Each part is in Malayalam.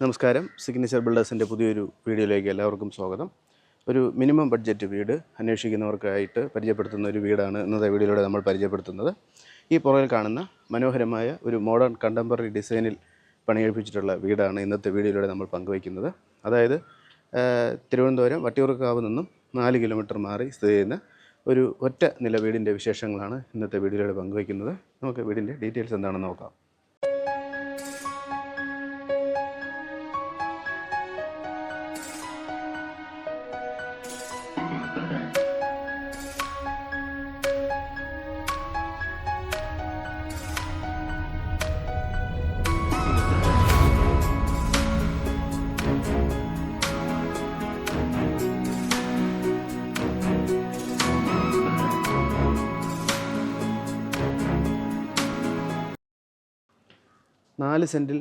നമസ്കാരം. സിഗ്നേച്ചർ ബിൽഡേഴ്സിന്റെ പുതിയൊരു വീഡിയോയിലേക്ക് എല്ലാവർക്കും സ്വാഗതം. ഒരു മിനിമം ബഡ്ജറ്റ് വീട് അന്വേഷിക്കുന്നവർക്കായിട്ട് പരിചയപ്പെടുത്തുന്ന ഒരു വീടാണ് ഇന്നത്തെ വീഡിയോയിലൂടെ നമ്മൾ പരിചയപ്പെടുത്തുന്നത്. ഈ പുറകിൽ കാണുന്ന മനോഹരമായ ഒരു മോഡേൺ കണ്ടംപററി ഡിസൈനിൽ പണിയെടുപ്പിച്ചിട്ടുള്ള വീടാണ് ഇന്നത്തെ വീഡിയോയിലൂടെ നമ്മൾ പങ്കുവയ്ക്കുന്നത്. അതായത് തിരുവനന്തപുരം വട്ടിയൂർക്കാവ് നിന്നും നാല് കിലോമീറ്റർ മാറി സ്ഥിതി ചെയ്യുന്ന ഒരു ഒറ്റ നില വീടിന്റെ വിശേഷങ്ങളാണ് ഇന്നത്തെ വീഡിയോയിലൂടെ പങ്കുവയ്ക്കുന്നത്. നമുക്ക് വീടിന്റെ ഡീറ്റെയിൽസ് എന്താണെന്ന് നോക്കാം. നാല് സെന്റിൽ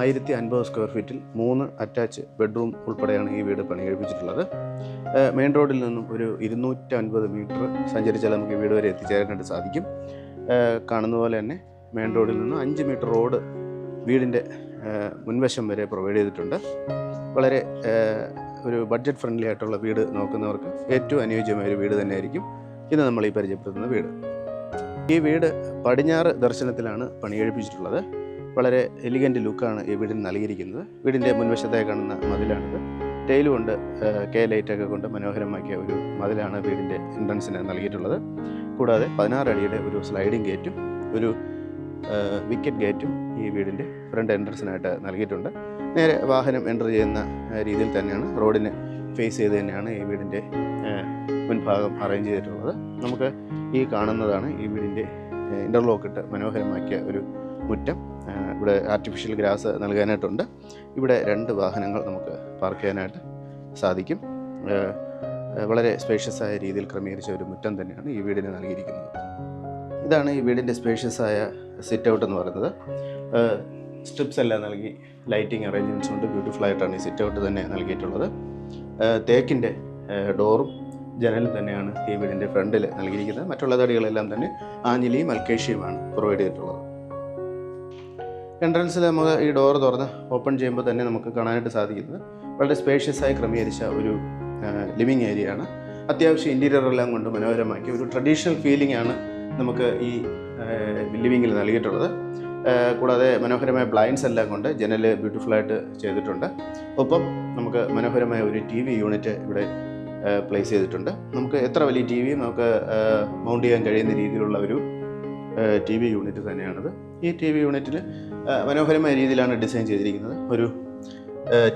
ആയിരത്തി അൻപത് സ്ക്വയർ ഫീറ്റിൽ മൂന്ന് അറ്റാച്ച് ബെഡ്റൂം ഉൾപ്പെടെയാണ് ഈ വീട് പണി കഴിപ്പിച്ചിട്ടുള്ളത് മെയിൻ റോഡിൽ നിന്നും ഒരു ഇരുന്നൂറ്റി അൻപത് മീറ്റർ സഞ്ചരിച്ചാൽ നമുക്ക് ഈ വീട് വരെ എത്തിച്ചേരാനായിട്ട് സാധിക്കും. കാണുന്ന പോലെ തന്നെ മെയിൻ റോഡിൽ നിന്നും അഞ്ച് മീറ്റർ റോഡ് വീടിന്റെ മുൻവശം വരെ പ്രൊവൈഡ് ചെയ്തിട്ടുണ്ട്. വളരെ ഒരു ബഡ്ജറ്റ് ഫ്രണ്ട്ലി ആയിട്ടുള്ള വീട് നോക്കുന്നവർക്ക് ഏറ്റവും അനുയോജ്യമായ ഒരു വീട് തന്നെയായിരിക്കും ഇന്ന് നമ്മൾ ഈ പരിചയപ്പെടുത്തുന്ന വീട്. ഈ വീട് പടിഞ്ഞാറ് ദർശനത്തിലാണ് പണികഴിപ്പിച്ചിട്ടുള്ളത്. വളരെ എലിഗന്റ് ലുക്കാണ് ഈ വീടിന് നൽകിയിരിക്കുന്നത്. വീടിന്റെ മുൻവശത്തായി കാണുന്ന മതിലാണിത്. കൊണ്ട് കെ ലൈറ്റൊക്കെ കൊണ്ട് മനോഹരമാക്കിയ ഒരു മതിലാണ് വീടിന്റെ എൻട്രൻസിന് നൽകിയിട്ടുള്ളത്. കൂടാതെ പതിനാറ് അടിയുടെ ഒരു സ്ലൈഡിംഗ് ഗേറ്റും ഒരു വിക്കറ്റ് ഗേറ്റും ഈ വീടിന്റെ ഫ്രണ്ട് എൻട്രൻസിനായിട്ട് നൽകിയിട്ടുണ്ട്. നേരെ വാഹനം എന്റർ ചെയ്യുന്ന രീതിയിൽ തന്നെയാണ് റോഡിന് ഫേസ് ചെയ്ത് തന്നെയാണ് ഈ വീടിന്റെ മുൻഭാഗം അറേഞ്ച് ചെയ്തിട്ടുള്ളത്. നമുക്ക് ഈ കാണുന്നതാണ് ഈ വീടിന്റെ ഇന്റർലോക്ക് ഇട്ട് മനോഹരമാക്കിയ ഒരു മുറ്റം. ഇവിടെ ആർട്ടിഫിഷ്യൽ ഗ്രാസ് നൽകാനായിട്ടുണ്ട്. ഇവിടെ രണ്ട് വാഹനങ്ങൾ നമുക്ക് പാർക്ക് ചെയ്യാനായിട്ട് സാധിക്കും. വളരെ സ്പേഷ്യസ് രീതിയിൽ ക്രമീകരിച്ച ഒരു മുറ്റം തന്നെയാണ് ഈ വീടിന് നൽകിയിരിക്കുന്നത്. ഇതാണ് ഈ വീടിന്റെ സ്പേഷ്യസ് ആയ സിറ്റ് ഔട്ട് എന്ന് പറയുന്നത്. സ്ട്രിപ്സ് എല്ലാം നൽകി ലൈറ്റിംഗ് അറേഞ്ച്മെന്റ്സ് ഉണ്ട് ബ്യൂട്ടിഫുൾ ആയിട്ടാണ് ഈ സിറ്റ് ഔട്ട് തന്നെ നൽകിയിട്ടുള്ളത്. തേക്കിന്റെ ഡോറും ജനലും തന്നെയാണ് ഈ വീടിന്റെ ഫ്രണ്ടിൽ നൽകിയിരിക്കുന്നത്. മറ്റുള്ള തടികളെല്ലാം തന്നെ ആഞ്ഞിലിയും അൽക്കേഷ്യയുമാണ് പ്രൊവൈഡ് ചെയ്തിട്ടുള്ളത്. എൻട്രൻസിൽ നമുക്ക് ഈ ഡോർ തുറന്ന് ഓപ്പൺ ചെയ്യുമ്പോൾ തന്നെ നമുക്ക് കാണാനായിട്ട് സാധിക്കുന്നത് വളരെ സ്പേഷ്യസ് ആയി ക്രമീകരിച്ച ഒരു ലിവിങ് ആണ്. അത്യാവശ്യം ഇന്റീരിയർ എല്ലാം കൊണ്ട് മനോഹരമാക്കി ഒരു ട്രഡീഷണൽ ഫീലിംഗ് ആണ് നമുക്ക് ഈ ലിവിങ്ങിൽ നൽകിയിട്ടുള്ളത്. കൂടാതെ മനോഹരമായ ബ്ലൈൻഡ്സ് എല്ലാം കൊണ്ട് ജനൽ ബ്യൂട്ടിഫുള്ളായിട്ട് ചെയ്തിട്ടുണ്ട്. ഒപ്പം നമുക്ക് മനോഹരമായ ഒരു ടി വി യൂണിറ്റ് ഇവിടെ പ്ലേസ് ചെയ്തിട്ടുണ്ട്. നമുക്ക് എത്ര വലിയ ടി വിയും നമുക്ക് മൗണ്ട് ചെയ്യാൻ കഴിയുന്ന രീതിയിലുള്ള ഒരു ടി വി യൂണിറ്റ് തന്നെയാണത്. ഈ ടി വി യൂണിറ്റിൽ മനോഹരമായ രീതിയിലാണ് ഡിസൈൻ ചെയ്തിരിക്കുന്നത്. ഒരു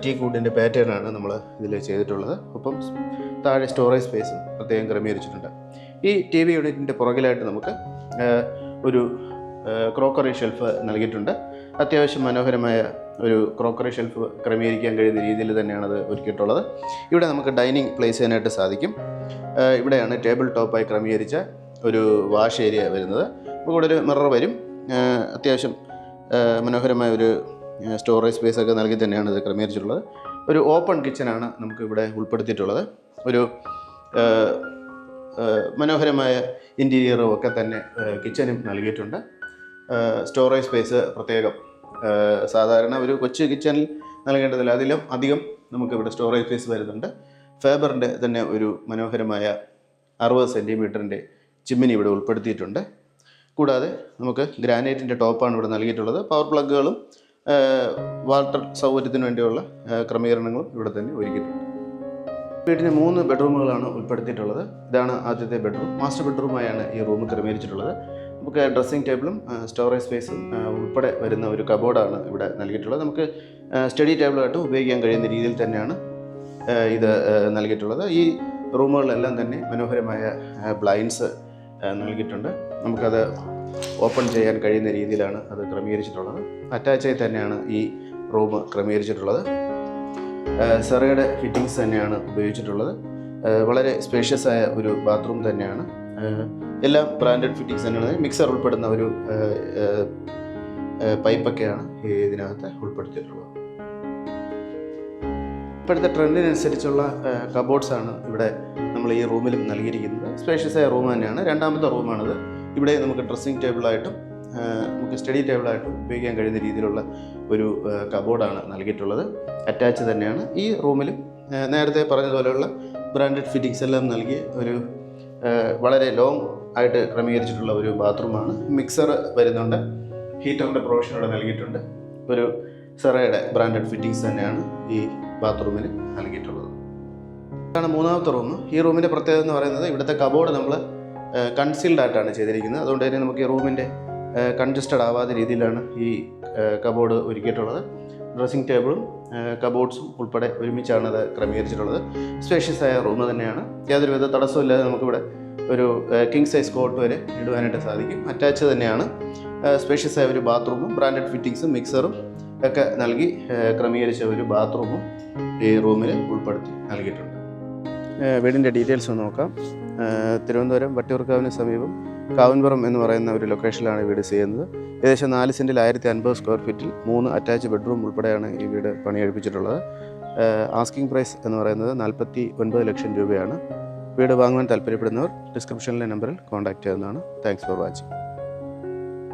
ടീ കൂട്ടിന്റെ പാറ്റേൺ ആണ് നമ്മൾ ഇതിൽ ചെയ്തിട്ടുള്ളത്. ഒപ്പം താഴെ സ്റ്റോറേജ് സ്പേസും പ്രത്യേകം ക്രമീകരിച്ചിട്ടുണ്ട്. ഈ ടി വി യൂണിറ്റിന്റെ പുറകിലായിട്ട് നമുക്ക് ഒരു ക്രോക്കറി ഷെൽഫ് നൽകിയിട്ടുണ്ട്. അത്യാവശ്യം മനോഹരമായ ഒരു ക്രോക്കറി ഷെൽഫ് ക്രമീകരിക്കാൻ കഴിയുന്ന രീതിയിൽ തന്നെയാണ് അത് ഒരുക്കിയിട്ടുള്ളത്. ഇവിടെ നമുക്ക് ഡൈനിങ് പ്ലേസ് ചെയ്യാനായിട്ട് സാധിക്കും. ഇവിടെയാണ് ടേബിൾ ടോപ്പായി ക്രമീകരിച്ച ഒരു വാഷ് ഏരിയ വരുന്നത്. ഇവിടെ ഒരു മിറർ വരും. അത്യാവശ്യം മനോഹരമായ ഒരു സ്റ്റോറേജ് സ്പേസ് ഒക്കെ നൽകി തന്നെയാണ് ഇത് ക്രമീകരിച്ചിട്ടുള്ളത്. ഒരു ഓപ്പൺ കിച്ചനാണ് നമുക്ക് ഇവിടെ ഉൾപ്പെടുത്തിയിട്ടുള്ളത്. ഒരു മനോഹരമായ ഇന്റീരിയറും ഒക്കെ തന്നെ കിച്ചനും നൽകിയിട്ടുണ്ട്. സ്റ്റോറേജ് സ്പേസ് പ്രത്യേകം. സാധാരണ ഒരു കൊച്ചു കിച്ചണിൽ നൽകേണ്ടതില്ല. അതിലും അധികം നമുക്കിവിടെ സ്റ്റോറേജ് സ്പേസ് വരുന്നുണ്ട്. ഫേബറിന്റെ തന്നെ ഒരു മനോഹരമായ അറുപത് സെന്റിമീറ്ററിന്റെ ചിമ്മിനി ഇവിടെ ഉൾപ്പെടുത്തിയിട്ടുണ്ട്. കൂടാതെ നമുക്ക് ഗ്രാനൈറ്റിന്റെ ടോപ്പാണ് ഇവിടെ നൽകിയിട്ടുള്ളത്. പവർ പ്ലഗുകളും വാട്ടർ സൗകര്യത്തിന് വേണ്ടിയുള്ള ക്രമീകരണങ്ങളും ഇവിടെ തന്നെ ഒരുക്കിയിട്ടുണ്ട്. വീട്ടിന് മൂന്ന് ബെഡ്റൂമുകളാണ് ഉൾപ്പെടുത്തിയിട്ടുള്ളത്. ഇതാണ് ആദ്യത്തെ ബെഡ്റൂം. മാസ്റ്റർ ബെഡ്റൂമായാണ് ഈ റൂം ക്രമീകരിച്ചിട്ടുള്ളത്. നമുക്ക് ഡ്രസ്സിംഗ് ടേബിളും സ്റ്റോറേജ് സ്പേസും ഉൾപ്പെടെ വരുന്ന ഒരു കബോർഡാണ് ഇവിടെ നൽകിയിട്ടുള്ളത്. നമുക്ക് സ്റ്റഡി ടേബിളായിട്ട് ഉപയോഗിക്കാൻ കഴിയുന്ന രീതിയിൽ തന്നെയാണ് ഇത് നൽകിയിട്ടുള്ളത്. ഈ റൂമുകളിലെല്ലാം തന്നെ മനോഹരമായ ബ്ലൈൻഡ്സ് നൽകിയിട്ടുണ്ട്. നമുക്കത് ഓപ്പൺ ചെയ്യാൻ കഴിയുന്ന രീതിയിലാണ് അത് ക്രമീകരിച്ചിട്ടുള്ളത്. അറ്റാച്ചായി തന്നെയാണ് ഈ റൂം ക്രമീകരിച്ചിട്ടുള്ളത്. സെറയുടെ ഫിറ്റിങ്സ് തന്നെയാണ് ഉപയോഗിച്ചിട്ടുള്ളത്. വളരെ സ്പേഷ്യസ് ആയ ഒരു ബാത്റൂം തന്നെയാണ്. എല്ലാം ബ്രാൻഡഡ് ഫിറ്റിങ്സ് തന്നെയാണ്. മിക്സർ ഉൾപ്പെടുന്ന ഒരു പൈപ്പൊക്കെയാണ് ഇതിനകത്ത് ഉൾപ്പെടുത്തിയിട്ടുള്ളത്. ഇപ്പോഴത്തെ ട്രെൻഡിനനുസരിച്ചുള്ള കബോർഡ്സാണ് ഇവിടെ നമ്മൾ ഈ റൂമിലും നൽകിയിരിക്കുന്നത്. സ്പേഷ്യസ് ആയ റൂം തന്നെയാണ്. രണ്ടാമത്തെ റൂമാണിത് ഇവിടെ നമുക്ക് ഡ്രസ്സിംഗ് ടേബിളായിട്ടും നമുക്ക് സ്റ്റഡി ടേബിളായിട്ടും ഉപയോഗിക്കാൻ കഴിയുന്ന രീതിയിലുള്ള ഒരു കബോർഡാണ് നൽകിയിട്ടുള്ളത്. അറ്റാച്ച് തന്നെയാണ്. ഈ റൂമിലും നേരത്തെ പറഞ്ഞതുപോലെയുള്ള ബ്രാൻഡഡ് ഫിറ്റിങ്സ് എല്ലാം നൽകി ഒരു വളരെ ലോങ് ആയിട്ട് ക്രമീകരിച്ചിട്ടുള്ള ഒരു ബാത്റൂമാണ് മിക്സർ വരുന്നുണ്ട്. ഹീറ്ററിന്റെ പ്രൊവിഷൻ ഇവിടെ നൽകിയിട്ടുണ്ട്. ഒരു സെറയുടെ ബ്രാൻഡഡ് ഫിറ്റിങ്സ് തന്നെയാണ് ഈ ബാത്റൂമിൽ നൽകിയിട്ടുള്ളത്. ഇതാണ് മൂന്നാമത്തെ റൂം ഈ റൂമിന്റെ പ്രത്യേകത എന്ന് പറയുന്നത് ഇവിടുത്തെ കബോർഡ് നമ്മൾ കൺസീൽഡ് ആയിട്ടാണ് ചെയ്തിരിക്കുന്നത്. അതുകൊണ്ട് തന്നെ നമുക്ക് ഈ റൂമിന്റെ കൺജസ്റ്റഡ് ആവാത്ത രീതിയിലാണ് ഈ കബോർഡ് ഒരുക്കിയിട്ടുള്ളത്. ഡ്രസ്സിംഗ് ടേബിളും കബോർഡ്സും ഉൾപ്പെടെ ഒരുമിച്ചാണ് അത് ക്രമീകരിച്ചിട്ടുള്ളത്. സ്പേഷ്യസ് ആയ റൂം തന്നെയാണ്. യാതൊരുവിധ തടസ്സമില്ലാതെ നമുക്കിവിടെ ഒരു കിങ് സൈസ് കോട്ട് വരെ ഇടുവാനായിട്ട് സാധിക്കും. അറ്റാച്ച് തന്നെയാണ്. സ്പേഷ്യസ് ആയ ഒരു ബാത്റൂമും ബ്രാൻഡഡ് ഫിറ്റിങ്സും മിക്സറും ഒക്കെ നൽകി ക്രമീകരിച്ച ഒരു ബാത്റൂമും ഈ റൂമിൽ ഉൾപ്പെടുത്തി നൽകിയിട്ടുണ്ട്. വീടിന്റെ ഡീറ്റെയിൽസ് ഒന്ന് നോക്കാം. തിരുവനന്തപുരം വട്ടിയൂർക്കാവിന് സമീപം കാവൻപുറം എന്ന് പറയുന്ന ഒരു ലൊക്കേഷനിലാണ് വീട് ചെയ്യുന്നത്. ഏകദേശം നാല് സെന്റിൽ ആയിരത്തി അൻപത് സ്ക്വയർ ഫീറ്റിൽ മൂന്ന് അറ്റാച്ച് ബെഡ്റൂം ഉൾപ്പെടെയാണ് ഈ വീട് പണിയെടുപ്പിച്ചിട്ടുള്ളത്. ആസ്കിംഗ് പ്രൈസ് എന്ന് പറയുന്നത് നാൽപ്പത്തി ഒൻപത് ലക്ഷം രൂപയാണ്. വീട് വാങ്ങുവാൻ താല്പര്യപ്പെടുന്നവർ ഡിസ്ക്രിപ്ഷനിലെ നമ്പറിൽ കോൺടാക്റ്റ് ചെയ്യുന്നതാണ് താങ്ക്സ് ഫോർ വാച്ചിങ്.